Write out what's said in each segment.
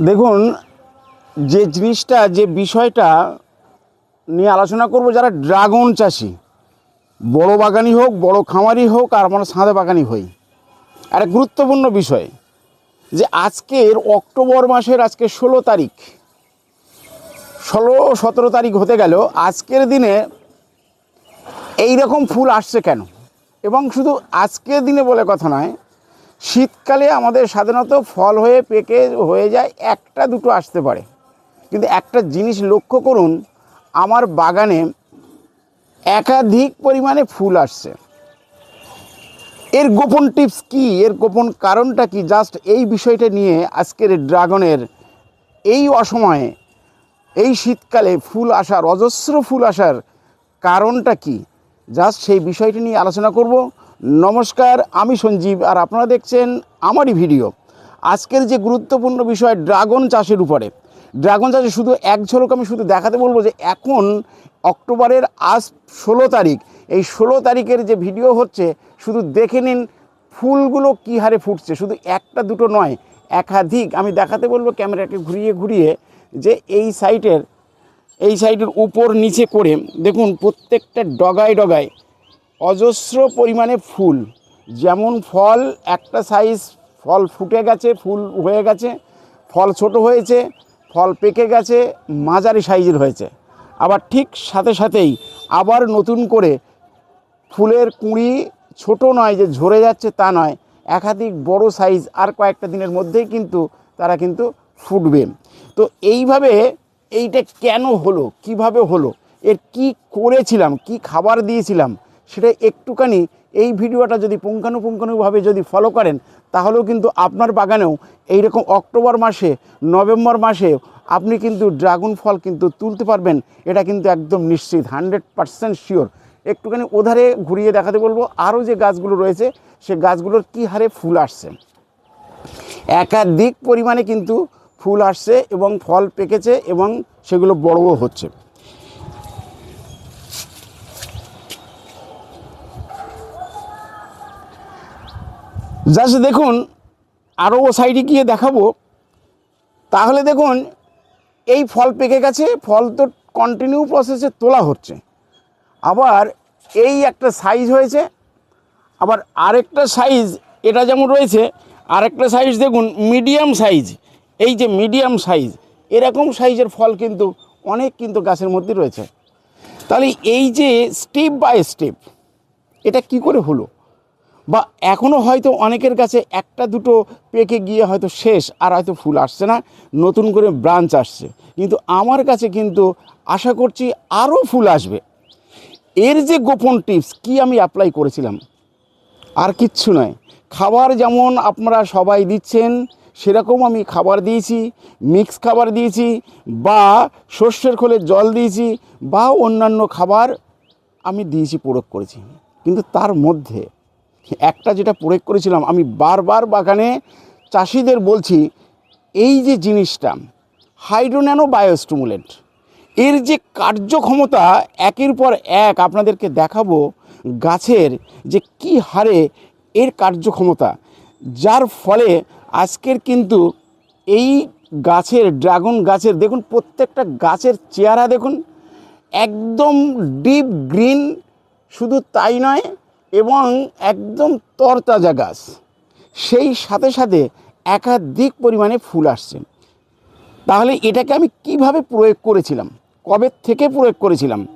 দেখুন, যে জিনিসটা, যে বিষয়টা নিয়ে আলোচনা করব, যারা ড্রাগন চাষি, বড় বাগানি হোক, বড় খামারি হোক, আর আমরা সাঁদে বাগানি হই। একটা গুরুত্বপূর্ণ বিষয়, যে আজকের অক্টোবর মাসের, আজকে ষোলো তারিখ, ষোলো, সতেরো তারিখ হতে গেল, আজকের দিনে এই রকম ফুল আসছে কেন? এবং শুধু আজকের দিনে বলে কথা নয় শীতকালে আমাদের সাধারণত ফল হয়ে পেকে হয়ে যায়, একটা দুটো আসতে পারে। কিন্তু একটা জিনিস লক্ষ্য করুন, আমার বাগানে একাধিক পরিমাণে ফুল আসছে। এর গোপন টিপস কি? এর গোপন কারণটা কি? জাস্ট এই বিষয়টা নিয়ে আজকের ড্রাগনের এই অসময়ে, এই শীতকালে ফুল আসার, অজস্র ফুল আসার কারণটা কি? জাস্ট সেই বিষয়টি নিয়ে আলোচনা করব। নমস্কার, আমি সঞ্জীব আর আপনারা দেখছেন আমারই ভিডিও। আজকের যে গুরুত্বপূর্ণ বিষয় ড্রাগন চাষের উপরে। ড্রাগন চাষে শুধু এক ঝলক আমি শুধু দেখাতে বলব যে এখন অক্টোবরের আজ ষোলো তারিখ। এই ষোলো তারিখের যে ভিডিও হচ্ছে, শুধু দেখে নিন ফুলগুলো কী হারে ফুটছে। শুধু একটা দুটো নয়, একাধিক। আমি দেখাতে বলব ক্যামেরাকে ঘুরিয়ে ঘুরিয়ে যে এই সাইটের, এই সাইডের উপর নিচে করে দেখুন প্রত্যেকটা ডগায় ডগায় অজস্র পরিমাণে ফুল। যেমন ফল, একটা সাইজ ফল ফুটে গেছে, ফুল হয়ে গেছে, ফল ছোট হয়েছে, ফল পেকে গেছে, মাঝারি সাইজের হয়েছে। আবার ঠিক সাথে সাথেই আবার নতুন করে ফুলের কুঁড়ি ছোট নয় যে ঝরে যাচ্ছে তা নয়, একাধিক বড় সাইজ আর কয়েকটা দিনের মধ্যেই কিন্তু তারা কিন্তু ফুটবে। তো এইভাবে এইটা কেন হলো? কীভাবে হলো? এর কি করেছিলাম? কি খাবার দিয়েছিলাম? সেটা একটুখানি এই ভিডিওটা যদি পুঙ্খানুপুঙ্খানুভাবে যদি ফলো করেন, তাহলেও কিন্তু আপনার বাগানেও এইরকম অক্টোবর মাসে, নভেম্বর মাসে আপনি কিন্তু ড্রাগন ফল কিন্তু তুলতে পারবেন, এটা কিন্তু একদম নিশ্চিত, হান্ড্রেড পারসেন্ট শিওর। একটুখানি ওধারে ঘুরিয়ে দেখাতে বলব, আরও যে গাছগুলো রয়েছে, সে গাছগুলোর কী হারে ফুল আসছে। একাধিক পরিমাণে কিন্তু ফুল আসছে এবং ফল পেকেছে এবং সেগুলো বড়ও হচ্ছে। জাস্ট দেখুন আরও ও সাইডে গিয়ে দেখাবো। তাহলে দেখুন, এই ফল পেকে গেছে, ফল তো কন্টিনিউ প্রসেসে তোলা হচ্ছে। আবার এই একটা সাইজ হয়েছে, আবার আরেকটা সাইজ এটা যেমন রয়েছে, আরেকটা সাইজ দেখুন মিডিয়াম সাইজ এই যে মিডিয়াম সাইজ এরকম সাইজের ফল কিন্তু অনেক কিন্তু গাছের মধ্যে রয়েছে। তাহলে এই যে স্টেপ বাই স্টেপ এটা কি করে হলো? বা এখনও হয়তো অনেকের কাছে একটা দুটো পেকে গিয়ে হয়তো শেষ, আর হয়তো ফুল আসছে না, নতুন করে ব্রাঞ্চ আসছে। কিন্তু আমার কাছে কিন্তু আশা করছি আরও ফুল আসবে। এর যে গোপন টিপস, কি আমি অ্যাপ্লাই করেছিলাম? আর কিচ্ছু নয়। খাবার যেমন আপনারা সবাই দিচ্ছেন, সেরকম আমি খাবার দিয়েছি মিক্স খাবার দিয়েছি, বা শস্যের খোলে জল দিয়েছি, বা অন্যান্য খাবার আমি দিয়েছি, প্রয়োগ করেছি। কিন্তু তার মধ্যে একটা যেটা প্রয়োগ করেছিলাম, আমি বারবার বাগানে চাষিদের বলছি, এই যে জিনিসটা হাইড্রোন্যানো বায়োস্টিমুলেন্ট এর যে কার্যক্ষমতা একের পর এক আপনাদেরকে দেখাবো গাছের যে কি হারে এর কার্যক্ষমতা, যার ফলে আজকের কিন্তু এই গাছের, ড্রাগন গাছের, দেখুন প্রত্যেকটা গাছের চেহারা দেখুন, একদম ডিপ গ্রিন শুধু তাই নয় এবং একদম তরতাজা গাছ। সেই সাথে সাথে একাধিক পরিমাণে ফুল আসছে। তাহলে এটাকে আমি কীভাবে প্রয়োগ করেছিলাম? কবে থেকে প্রয়োগ করেছিলাম?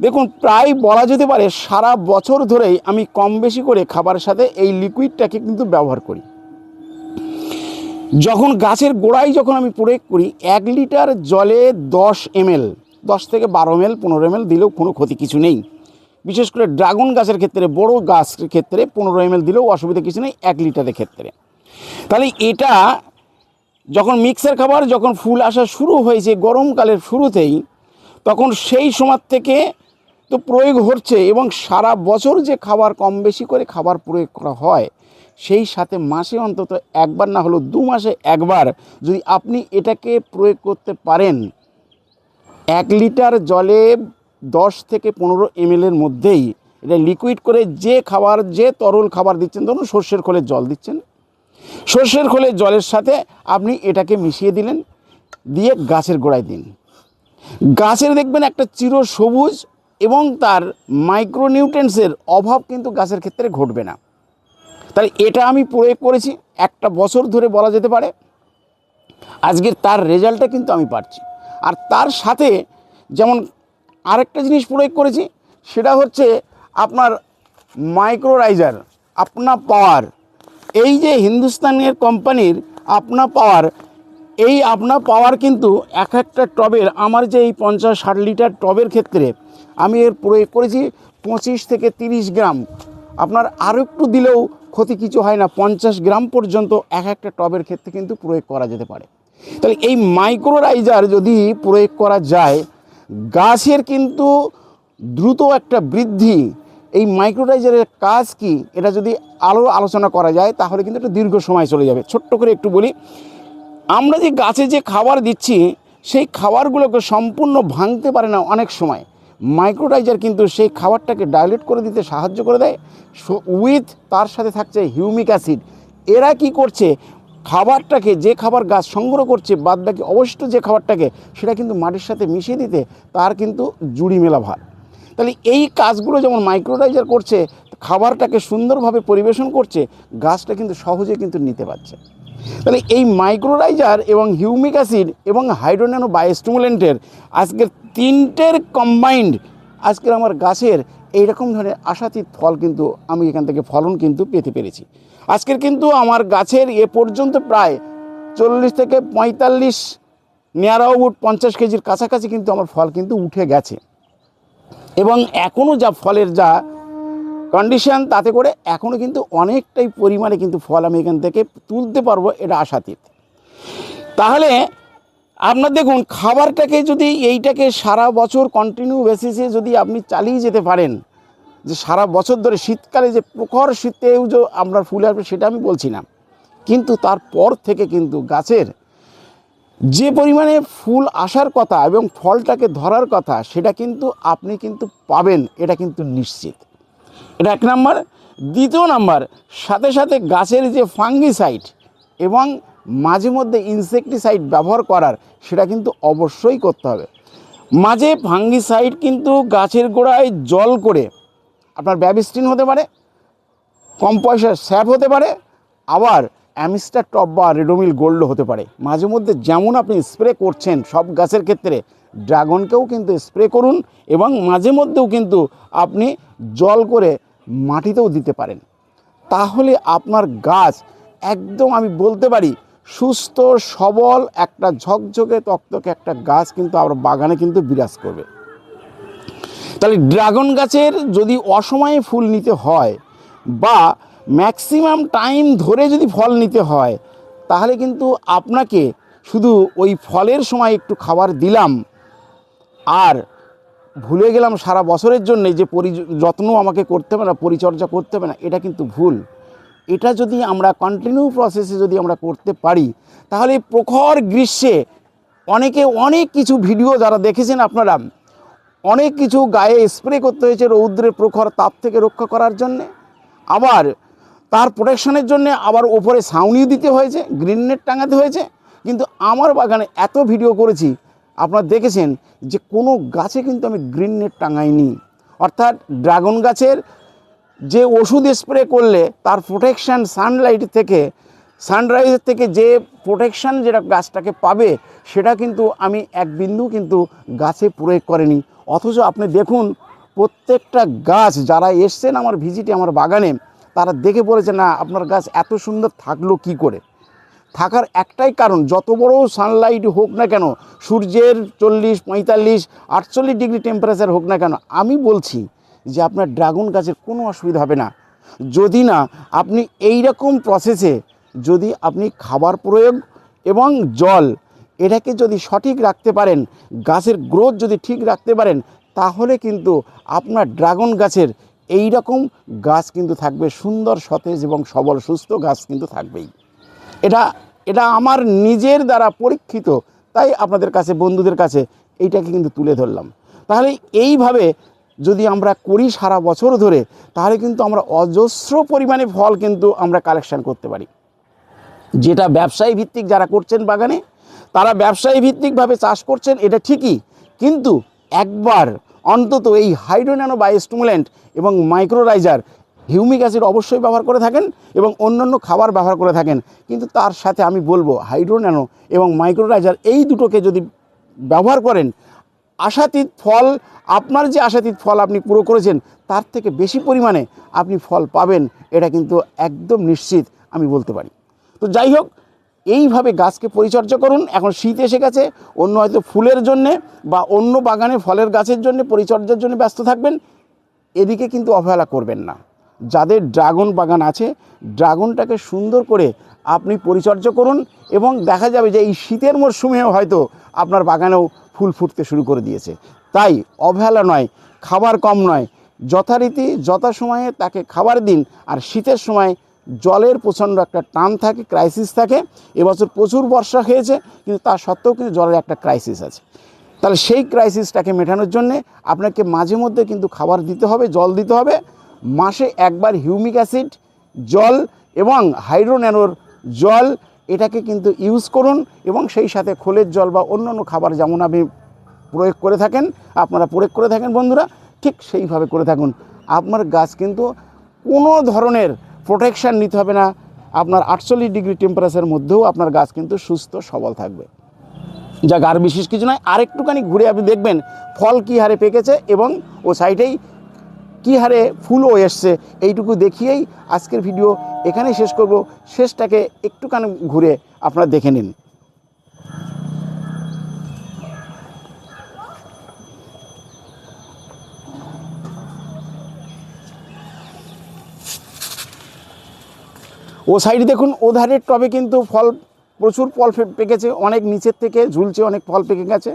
দেখুন, প্রায় বলা যেতে পারে সারা বছর ধরেই আমি কম বেশি করে খাবারের সাথে এই লিকুইডটাকে কিন্তু ব্যবহার করি। যখন গাছের গোড়ায় যখন আমি প্রয়োগ করি, এক লিটার জলে দশ এমএল, দশ থেকে বারো এমএল, পনেরো এমএল দিলেও কোনো ক্ষতি কিছু নেই। বিশেষ করে ড্রাগন গাছের ক্ষেত্রে, বড় গাছের ক্ষেত্রে পনেরো এমএল দিলেও অসুবিধা কিছু নেই, এক লিটারের ক্ষেত্রে। তাহলে এটা যখন মিক্সার খাবার, যখন ফুল আসা শুরু হয়েছে গরমকালের শুরুতেই, তখন সেই সময় থেকে তো প্রয়োগ হচ্ছে এবং সারা বছর যে খাবার কম বেশি করে খাবার প্রয়োগ করা হয়, সেই সাথে মাসে অন্তত একবার না হলেও দু মাসে একবার যদি আপনি এটাকে প্রয়োগ করতে পারেন, এক লিটার জলে দশ থেকে পনেরো এমএলের মধ্যেই এটা লিকুইড করে যে খাবার, যে তরল খাবার দিচ্ছেন, ধরুন সর্ষের খোলের জল দিচ্ছেন। সর্ষের খোলের জলের সাথে আপনি এটাকে মিশিয়ে দিলেন, দিয়ে গাছের গোড়ায় দিন। গাছের দেখবেন একটা চির সবুজ এবং তার মাইক্রোনিউট্রেন্সের অভাব কিন্তু গাছের ক্ষেত্রে ঘটবে না। তাহলে এটা আমি প্রয়োগ করেছি, একটা বছর ধরে বলা যেতে পারে। আজকের তার রেজাল্টটা কিন্তু আমি পাচ্ছি আর তার সাথে যেমন আরেকটা জিনিস প্রয়োগ করেছি, সেটা হচ্ছে আপনার মাইক্রোরাইজার আপনা পাওয়ার। এই যে হিন্দুস্তানের কোম্পানির আপনা পাওয়ার, এই আপনা পাওয়ার কিন্তু এক একটা টবের, আমার যে এই পঞ্চাশ ষাট লিটার টবের ক্ষেত্রে, আমি এর প্রয়োগ করেছি পঁচিশ থেকে তিরিশ গ্রাম। আপনার আরও একটু দিলেও ক্ষতি কিছু হয় না, পঞ্চাশ গ্রাম পর্যন্ত এক একটা টবের ক্ষেত্রে কিন্তু প্রয়োগ করা যেতে পারে। তাহলে এই মাইক্রোরাইজার যদি প্রয়োগ করা যায় গাছের কিন্তু দ্রুত একটা বৃদ্ধি, এই মাইক্রোরাইজারের কাজ কি, এটা যদি আলো আলোচনা করা যায়, তাহলে কিন্তু একটা দীর্ঘ সময় চলে যাবে। ছোট্ট করে একটু বলি, আমরা যে গাছে যে খাবার দিচ্ছি, সেই খাবারগুলোকে সম্পূর্ণ ভাঙতে পারে না অনেক সময়। মাইক্রোটাইজার কিন্তু সেই খাবারটাকে ডাইলেট করে দিতে সাহায্য করে দেয়। উইথ তার সাথে থাকছে হিউমিক অ্যাসিড এরা কি করছে? খাবারটাকে, যে খাবার গাছ সংগ্রহ করছে, বাদ বাকি অবশিষ্ট যে খাবারটাকে, সেটা কিন্তু মাটির সাথে মিশিয়ে দিতে তার কিন্তু জুড়ি মেলা ভার। তাহলে এই কাজগুলো যেমন মাইক্রোটাইজার করছে, খাবারটাকে সুন্দরভাবে পরিবেশন করছে, গাছটা কিন্তু সহজে কিন্তু নিতে পারছে। তাহলে এই মাইক্রোরাইজার এবং হিউমিক অ্যাসিড এবং হাইড্রোনানো বায়োস্টিমুলেন্টের আজকের তিনটের কম্বাইন্ড আজকের আমার গাছের এইরকম ধরনের আশাতীত ফল কিন্তু আমি এখান থেকে ফলন কিন্তু পেতে পেরেছি। আজকের কিন্তু আমার গাছের এ পর্যন্ত প্রায় চল্লিশ থেকে পঁয়তাল্লিশ নিয়ারাউট পঞ্চাশ কেজির কাছাকাছি কিন্তু আমার ফল কিন্তু উঠে গেছে। এবং এখনও যা ফলের যা কন্ডিশন তাতে করে এখনও কিন্তু অনেকটাই পরিমাণে কিন্তু ফল আমি এখান থেকে তুলতে পারব এটা আশাতীত। তাহলে আপনার দেখুন, খাবারটাকে যদি এইটাকে সারা বছর কন্টিনিউ বেসিসে যদি আপনি চালিয়ে যেতে পারেন যে সারা বছর ধরে শীতকালে যে প্রখর শীতেও যে আমরা ফুল আসবে, সেটা আমি বলছি না। কিন্তু তারপর থেকে কিন্তু গাছের যে পরিমাণে ফুল আসার কথা এবং ফলটাকে ধরার কথা, সেটা কিন্তু আপনি কিন্তু পাবেন, এটা কিন্তু নিশ্চিত। এটা এক নাম্বার। দ্বিতীয় নাম্বার, সাথে সাথে গাছের যে ফাঙ্গিসাইড এবং মাঝে মধ্যে ইনসেকটিসাইড ব্যবহার করার, সেটা কিন্তু অবশ্যই করতে হবে। মাঝে ফাঙ্গিসাইড কিন্তু গাছের গোড়ায় জল করে আপনার ব্যাবিস্টিন হতে পারে, কম পয়সার স্যাপ হতে পারে, আবার অ্যামিস্টার টপ বা রেডোমিল গোল্ড হতে পারে। মাঝে মধ্যে যেমন আপনি স্প্রে করছেন সব গাছের ক্ষেত্রে, ড্রাগনকেও কিন্তু স্প্রে করুন এবং মাঝে মধ্যেও কিন্তু আপনি জল করে মাটিতেও দিতে পারেন। তাহলে আপনার গাছ একদম আমি বলতে পারি সুস্থ, সবল, একটা ঝকঝকে, তক্তকে একটা গাছ কিন্তু আমার বাগানে কিন্তু বিরাজ করবে। তাহলে ড্রাগন গাছের যদি অসময়ে ফুল নিতে হয় বা ম্যাক্সিমাম টাইম ধরে যদি ফল নিতে হয়, তাহলে কিন্তু আপনাকে শুধু ওই ফলের সময় একটু খাবার দিলাম। আর ভুলে গেলাম সারা বছরের জন্য যে পরি যত্ন আমাকে করতে হবে না, পরিচর্যা করতে হবে না, এটা কিন্তু ভুল। এটা যদি আমরা কন্টিনিউ প্রসেসে যদি আমরা করতে পারি, তাহলে প্রখর গ্রীষ্মে অনেকে অনেক কিছু ভিডিও যারা দেখেছেন আপনারা অনেক কিছু গায়ে স্প্রে করতে হয়েছে রৌদ্রের প্রখর তাপ থেকে রক্ষা করার জন্যে। আবার তার প্রোটেকশনের জন্য আবার ওপরে ছাউনিও দিতে হয়েছে গ্রিন নেট টাঙাতে হয়েছে। কিন্তু আমার বাগানে এত ভিডিও করেছি, আপনারা দেখেছেন যে কোনো গাছে কিন্তু আমি গ্রিন নেট টাঙাইনি। অর্থাৎ ড্রাগন গাছের যে ওষুধ স্প্রে করলে তার প্রোটেকশান সানলাইট থেকে সানরাইজের থেকে যে প্রোটেকশান যেটা গাছটাকে পাবে সেটা কিন্তু আমি এক বিন্দু কিন্তু গাছে প্রয়োগ করেনি। অথচ আপনি দেখুন, প্রত্যেকটা গাছ যারা এসছেন আমার ভিজিটে আমার বাগানে, তারা দেখে বলেছে, না, আপনার গাছ এত সুন্দর থাকল কি করে? থাকার একটাই কারণ, যত বড় সানলাইট হোক না কেন, সূর্যের চল্লিশ, পঁয়তাল্লিশ, আটচল্লিশ ডিগ্রি টেম্পারেচার হোক না কেন, আমি বলছি যে আপনার ড্রাগন গাছের কোনো অসুবিধা হবে না। যদি না, আপনি এই রকম প্রসেসে যদি আপনি খাবার প্রয়োগ এবং জল এটাকে যদি সঠিক রাখতে পারেন, গাছের গ্রোথ যদি ঠিক রাখতে পারেন, তাহলে কিন্তু আপনার ড্রাগন গাছের এই রকম গাছ কিন্তু থাকবে, সুন্দর, সতেজ এবং সবল, সুস্থ গাছ কিন্তু থাকবেই। এটা এটা আমার নিজের দ্বারা পরীক্ষিত, তাই আপনাদের কাছে, বন্ধুদের কাছে এইটাকে কিন্তু তুলে ধরলাম। তাহলে এইভাবে যদি আমরা করি সারা বছর ধরে, তাহলে কিন্তু আমরা অজস্র পরিমাণে ফল কিন্তু আমরা কালেকশান করতে পারি। যেটা ব্যবসায়ী ভিত্তিক যারা করছেন বাগানে তারা ব্যবসায়ী ভিত্তিকভাবে চাষ করছেন, এটা ঠিকই। কিন্তু একবার অন্তত এই হাইড্রোন্যানো বায়োস্টিমুলেন্ট এবং মাইক্রোরাইজার হিউমিক অ্যাসিড অবশ্যই ব্যবহার করে থাকেন এবং অন্যান্য খাবার ব্যবহার করে থাকেন। কিন্তু তার সাথে আমি বলব হাইড্রোন্যানো এবং মাইক্রোরাইজার এই দুটোকে যদি ব্যবহার করেন, আশাতীত ফল, আপনার যে আশাতীত ফল আপনি পুরো করেছেন, তার থেকে বেশি পরিমাণে আপনি ফল পাবেন, এটা কিন্তু একদম নিশ্চিত আমি বলতে পারি। তো যাই হোক এইভাবে গাছকে পরিচর্যা করুন। এখন শীত এসে গেছে, অন্য হয়তো ফুলের জন্যে বা অন্য বাগানে ফলের গাছের জন্য পরিচর্যার জন্য ব্যস্ত থাকবেন। এদিকে কিন্তু অবহেলা করবেন না। যাদের ড্রাগন বাগান আছে, ড্রাগনটাকে সুন্দর করে আপনি পরিচর্যা করুন এবং দেখা যাবে যে এই শীতের মরশুমেও হয়তো আপনার বাগানেও ফুল ফুটতে শুরু করে দিয়েছে। তাই অবহেলা নয়, খাবার কম নয়। যথারীতি যথাসময়ে তাকে খাবার দিন আর শীতের সময় জলের প্রচণ্ড একটা টান থাকে ক্রাইসিস থাকে। এবছর প্রচুর বর্ষা হয়েছে, কিন্তু তা সত্ত্বেও কিন্তু জলের একটা ক্রাইসিস আছে। তাহলে সেই ক্রাইসিসটাকে মেটানোর জন্যে আপনাকে মাঝে মধ্যে কিন্তু খাবার দিতে হবে, জল দিতে হবে। মাসে একবার হিউমিক অ্যাসিড জল এবং হাইড্রোন্যানোর জল এটাকে কিন্তু ইউজ করুন এবং সেই সাথে খোলের জল বা অন্যান্য খাবার যেমন আপনি প্রয়োগ করে থাকেন, আপনারা প্রয়োগ করে থাকেন বন্ধুরা, ঠিক সেইভাবে করে থাকুন। আপনার গাছ কিন্তু কোনো ধরনের প্রোটেকশান নিতে হবে না। আপনার আটচল্লিশ ডিগ্রি টেম্পারেচারের মধ্যেও আপনার গাছ কিন্তু সুস্থ, সবল থাকবে। যা গার বিশেষ কিছু নয়, আরেকটুখানি ঘুরে আপনি দেখবেন ফল কী হারে পেকেছে এবং ও সাইডেই কী হারে ফুলও এসছে। এইটুকু দেখিয়েই আজকের ভিডিও এখানেই শেষ করব। শেষটাকে একটুখানি ঘুরে আপনারা দেখে নিন। ও সাইডে দেখুন, ও ধারের টবে কিন্তু ফল, প্রচুর ফল পেকেছে। অনেক নিচের থেকে ঝুলছে, অনেক ফল পেকে গেছে।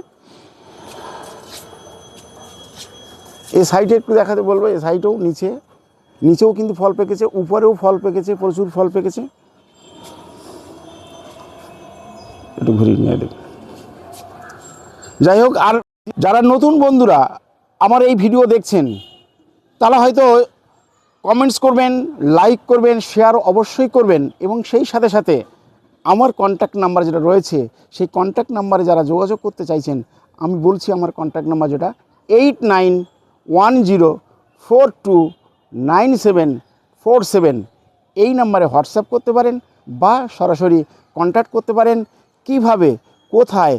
এই সাইডে একটু দেখাতে বলব এই সাইডেও নিচে, নিচেও কিন্তু ফল পেকেছে, উপরেও ফল পেকেছে, প্রচুর ফল পেকেছে। একটু ঘুরিয়ে নিয়ে দেখুন। যাই হোক, আর যারা নতুন বন্ধুরা আমার এই ভিডিও দেখছেন, তারা হয়তো কমেন্টস করবেন লাইক করবেন শেয়ার অবশ্যই করবেন এবং সেই সাথে সাথে আমার কন্ট্যাক্ট নাম্বার যেটা রয়েছে, সেই কন্ট্যাক্ট নাম্বারে যারা যোগাযোগ করতে চাইছেন, আমি বলছি আমার কন্ট্যাক্ট নাম্বার যেটা eight nine one zero four two nine seven four seven এই নাম্বারে হোয়াটসঅ্যাপ করতে পারেন বা সরাসরি কন্ট্যাক্ট করতে পারেন, কীভাবে, কোথায়,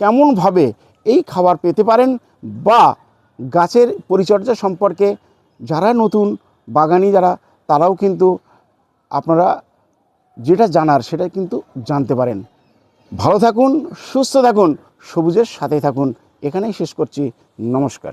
কেমনভাবে এই খাবার পেতে পারেন বা গাছের পরিচর্যা সম্পর্কে যারা নতুন বাগানি যারা, তারাও কিন্তু আপনারা যেটা জানার সেটা কিন্তু জানতে পারেন। ভালো থাকুন, সুস্থ থাকুন, সবুজের সাথে থাকুন। এখানেই শেষ করছি। নমস্কার।